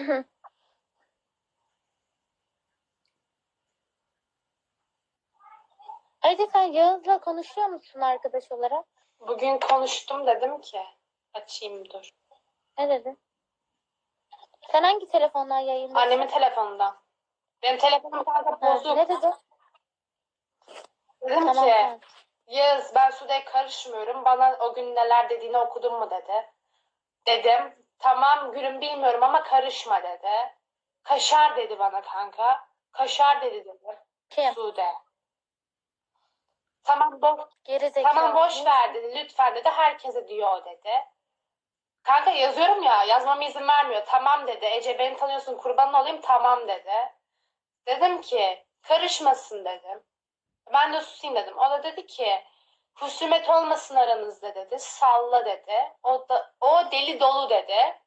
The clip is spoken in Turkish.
Ayrıca sen Yağız'la konuşuyor musun arkadaş olarak? Bugün konuştum dedim ki açayım dur. Ne dedin? Sen hangi telefondan yayındasın? Annemin telefonundan. Benim telefonum kanka Ha, bozuk. ne dedi? Dedim Tamam. ki tamam. Yağız ben Sude'ye karışmıyorum. Bana o gün neler dediğini okudun mu dedi. Dedim tamam gülüm bilmiyorum ama karışma dedi. Kaşar dedi bana kanka. Kaşar dedi dedi Kim? Sude. Tamam boş, Geri zekalı. tamam boş ver dedi. Lütfen dedi. Herkese diyor dedi. Kanka yazıyorum ya yazmama izin vermiyor. Tamam dedi. Ece beni tanıyorsun kurban olayım tamam dedi. Dedim ki karışmasın dedim. Ben de susayım dedim. O da dedi ki husumet olmasın aranızda dedi. Salla dedi. O da o deli dolu dedi.